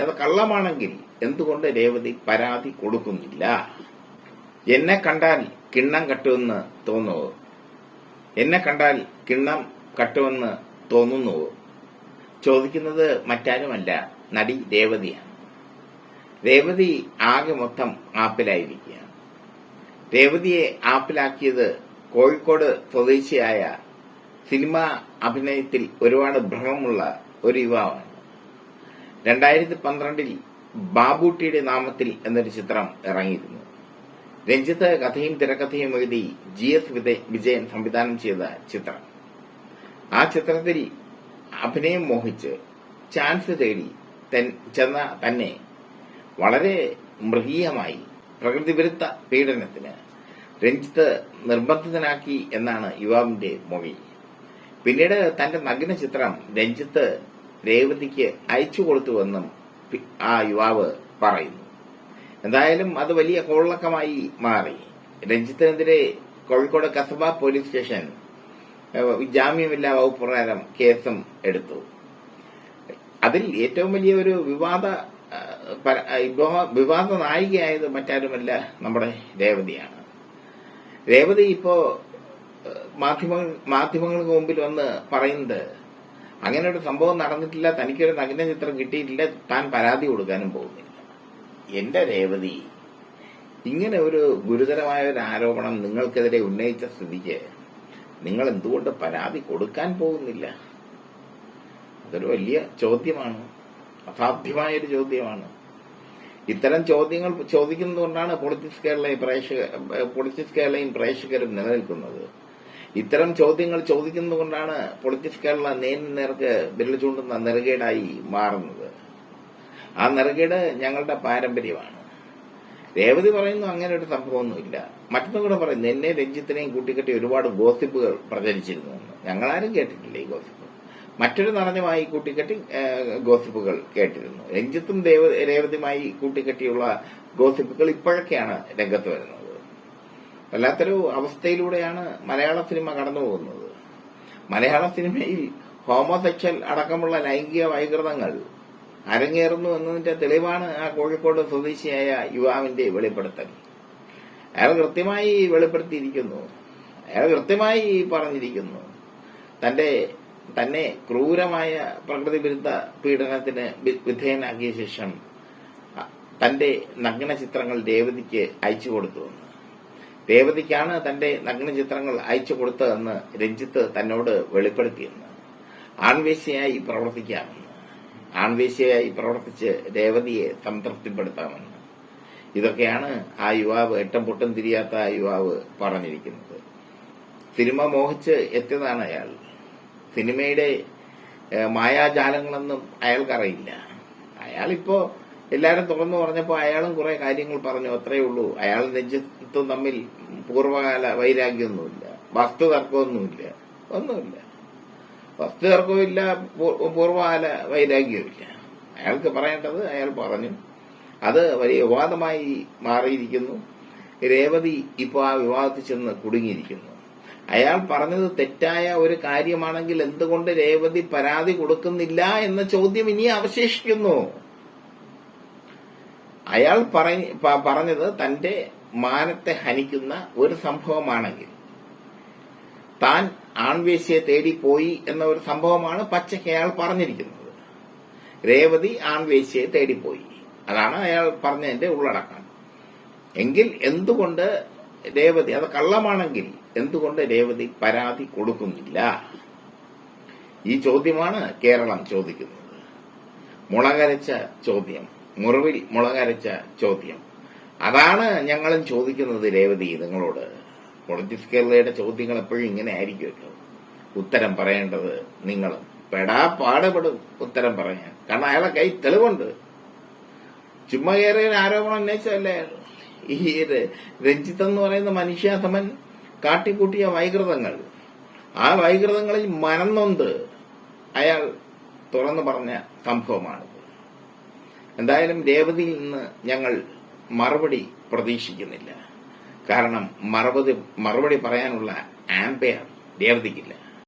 അത് കള്ളമാണെങ്കിൽ എന്തുകൊണ്ട് രേവതി പരാതി കൊടുക്കുന്നില്ല? എന്നെ കണ്ടാൽ കിണ്ണം കട്ടുമെന്ന് തോന്നുവോ? എന്നെ കണ്ടാൽ കിണ്ണം കട്ടുമെന്ന് തോന്നുന്നുവോ? ചോദിക്കുന്നത് മറ്റാരുമല്ല നടി രേവതിയാണ്. രേവതി ആകെ മൊത്തം ആപ്പിലായിരിക്കുകയാണ്. രേവതിയെ ആപ്പിലാക്കിയത് കോഴിക്കോട് സ്വദേശിയായ സിനിമ അഭിനയത്തിൽ ഒരുപാട് ഭ്രമമുള്ള ഒരു യുവാവാണ്. രണ്ടായിരത്തി പന്ത്രണ്ടിൽ ബാബൂട്ടിയുടെ നാമത്തിൽ എന്നൊരു ചിത്രം ഇറങ്ങിയിരുന്നു. രഞ്ജിത്ത് കഥയും തിരക്കഥയും എഴുതി ജി എസ് വിജയൻ സംവിധാനം ചെയ്ത ചിത്രം. ആ ചിത്രത്തിൽ അഭിനയം മോഹിച്ച് ചാൻസ് തേടി ചെന്ന തന്നെ വളരെ മൃഗീയമായി പ്രകൃതിവിരുദ്ധ പീഡനത്തിന് രഞ്ജിത്ത് നിർബന്ധിതനാക്കി എന്നാണ് യുവാവിന്റെ മൊഴി. പിന്നീട് തന്റെ നഗ്ന ചിത്രം രഞ്ജിത്ത് രേവതിക്ക് അയച്ചു കൊടുത്തുവെന്നും ആ യുവാവ് പറയുന്നു. എന്തായാലും അത് വലിയ കോളക്കമായി മാറി. രഞ്ജിത്തിനെതിരെ കോഴിക്കോട് കസബ പോലീസ് സ്റ്റേഷൻ ജാമ്യമില്ലാ വകുപ്പ് പ്രകാരം കേസും എടുത്തു. അതിൽ ഏറ്റവും വലിയ ഒരു വിവാദ വിവാദ നായികയായത് മറ്റാരുമല്ല നമ്മുടെ രേവതിയാണ്. രേവതി ഇപ്പോ മാധ്യമങ്ങൾക്ക് മുമ്പിൽ വന്ന് പറയുന്നത് അങ്ങനെ ഒരു സംഭവം നടന്നിട്ടില്ല തനിക്കൊരു നഗ്ന ചിത്രം കിട്ടിയിട്ടില്ല താൻ പരാതി കൊടുക്കാനും പോകുന്നില്ല. എന്റെ രേവതി ഇങ്ങനെ ഒരു ഗുരുതരമായ ഒരു ആരോപണം നിങ്ങൾക്കെതിരെ ഉന്നയിച്ച സ്ഥിതിക്ക് നിങ്ങൾ എന്തുകൊണ്ട് പരാതി കൊടുക്കാൻ പോകുന്നില്ല? അതൊരു വലിയ ചോദ്യമാണ് അസാധ്യമായൊരു ചോദ്യമാണ്. ഇത്തരം ചോദ്യങ്ങൾ ചോദിക്കുന്നതുകൊണ്ടാണ് പൊളിറ്റിക്സ് കേരളയും പ്രേക്ഷക പൊളിറ്റിക്സ് കേരളയും പ്രേക്ഷകരും നിലനിൽക്കുന്നത്. ഇത്തരം ചോദ്യങ്ങൾ ചോദിക്കുന്നതുകൊണ്ടാണ് പൊളിറ്റിക്സ് കേരള നേരിന് നേർക്ക് വിരൽ ചൂണ്ടുന്ന നെറുകേടായി മാറുന്നത്. ആ നെറുകേട് ഞങ്ങളുടെ പാരമ്പര്യമാണ്. രേവതി പറയുന്നു അങ്ങനെ ഒരു സംഭവമൊന്നുമില്ല. മറ്റൊന്നും കൂടെ പറയുന്നു എന്നെ രഞ്ജിത്തിനെയും കൂട്ടിക്കെട്ടി ഒരുപാട് ഗോസിപ്പുകൾ പ്രചരിച്ചിരുന്നു ഞങ്ങളാരും കേട്ടിട്ടില്ല ഈ ഗോസിപ്പ്. മറ്റൊരു നടനുമായി കൂട്ടിക്കെട്ടി ഗോസിപ്പുകൾ കേട്ടിരുന്നു. രഞ്ജിത്തും രേവതിയുമായി കൂട്ടിക്കെട്ടിയുള്ള ഗോസിപ്പുകൾ ഇപ്പോഴൊക്കെയാണ് രംഗത്ത് വരുന്നത്. വല്ലാത്തൊരു അവസ്ഥയിലൂടെയാണ് മലയാള സിനിമ കടന്നു പോകുന്നത്. മലയാള സിനിമയിൽ ഹോമോസെക്ഷൽ അടക്കമുള്ള ലൈംഗിക വൈകൃതങ്ങൾ അരങ്ങേറുന്നു എന്നതിന്റെ തെളിവാണ് ആ കോഴിക്കോട് സ്വദേശിയായ യുവാവിന്റെ വെളിപ്പെടുത്തൽ. അയാൾ കൃത്യമായി വെളിപ്പെടുത്തിയിരിക്കുന്നു. അയാൾ കൃത്യമായി പറഞ്ഞിരിക്കുന്നു. തന്റെ തന്നെ ക്രൂരമായ പ്രകൃതി വിരുദ്ധ പീഡനത്തിന് വിധേയനാക്കിയ ശേഷം തന്റെ നഗ്ന ചിത്രങ്ങൾ രേവതിക്ക് അയച്ചു കൊടുത്തുവെന്ന് രേവതിക്കാണ് തന്റെ നഗ്ന ചിത്രങ്ങൾ അയച്ചു കൊടുത്തതെന്ന് രഞ്ജിത്ത് തന്നോട് വെളിപ്പെടുത്തിയെന്ന് ആൺവേശ്യയായി പ്രവർത്തിക്കാമെന്ന് ആൺവേശ്യയായി പ്രവർത്തിച്ച് രേവതിയെ സംതൃപ്തിപ്പെടുത്താമെന്ന്. ഇതൊക്കെയാണ് ആ യുവാവ് എട്ടം പൊട്ടും തിരിയാത്ത ആ യുവാവ് പറഞ്ഞിരിക്കുന്നത്. സിനിമ മോഹിച്ച് എത്തിയതാണ് അയാൾ. സിനിമയുടെ മായാജാലങ്ങളൊന്നും അയാൾക്കറിയില്ല. അയാളിപ്പോ എല്ലാരും തുറന്നു പറഞ്ഞപ്പോ അയാളും കുറെ കാര്യങ്ങൾ പറഞ്ഞു. അത്രയേ ഉള്ളൂ. അയാൾ നെഞ്ചത്തും തമ്മിൽ പൂർവകാല വൈരാഗ്യമൊന്നുമില്ല. വസ്തുതർക്കമൊന്നുമില്ല. ഒന്നുമില്ല. വസ്തു തർക്കവുമില്ല പൂർവകാല വൈരാഗ്യവുമില്ല. അയാൾക്ക് പറയേണ്ടത് അയാൾ പറഞ്ഞു. അത് വലിയ വിവാദമായി മാറിയിരിക്കുന്നു. രേവതി ഇപ്പോൾ ആ വിവാദത്തിൽ ചെന്ന് കുടുങ്ങിയിരിക്കുന്നു. അയാൾ പറഞ്ഞത് തെറ്റായ ഒരു കാര്യമാണെങ്കിൽ എന്തുകൊണ്ട് രേവതി പരാതി കൊടുക്കുന്നില്ല എന്ന ചോദ്യം ഇനി അവശേഷിക്കുന്നു? അയാൾ പറഞ്ഞത് തന്റെ മാനത്തെ ഹനിക്കുന്ന ഒരു സംഭവമാണെങ്കിൽ. താൻ തേടി പോയി എന്ന ഒരു സംഭവമാണ് പച്ചയ്ക്ക് അയാൾ പറഞ്ഞിരിക്കുന്നത്. രേവതി ആൺവേശ്യയെ തേടിപ്പോയി അതാണ് അയാൾ പറഞ്ഞതിന്റെ ഉള്ളടക്കം. എങ്കിൽ എന്തുകൊണ്ട് രേവതി അത് കള്ളമാണെങ്കിൽ എന്തുകൊണ്ട് രേവതി പരാതി കൊടുക്കുന്നില്ല? ഈ ചോദ്യമാണ് കേരളം ചോദിക്കുന്നത്. മുളകരച്ച ചോദ്യം. മുറിവിൽ മുളകരച്ച ചോദ്യം. അതാണ് ഞങ്ങളും ചോദിക്കുന്നത് രേവതി നിങ്ങളോട്. പൊളിറ്റിക്സ് കേരളയുടെ ചോദ്യങ്ങൾ എപ്പോഴും ഇങ്ങനെ ആയിരിക്കുമല്ലോ. ഉത്തരം പറയേണ്ടത് നിങ്ങളും പെടാ പാടുപെടും ഉത്തരം പറയാൻ. കാരണം അയാളെ കൈ തെളിവുണ്ട്. ചുമ്മാ കയറിയ ആരോപണം ഉന്നയിച്ചതല്ലേ ഈ രഞ്ജിത്ത് എന്ന് പറയുന്ന മനുഷ്യാസമൻ കാട്ടിക്കൂട്ടിയ വൈകൃതങ്ങൾ. ആ വൈകൃതങ്ങളിൽ മനംനൊന്ത് അയാൾ തുറന്നു പറഞ്ഞ സംഭവമാണിത് എന്തായാലും രേവതിയിൽ നിന്ന് ഞങ്ങൾ മറുപടി പ്രതീക്ഷിക്കുന്നില്ല. കാരണം മറുപടി മറുപടി പറയാനുള്ള ആംപയർ രേവതിക്കില്ല.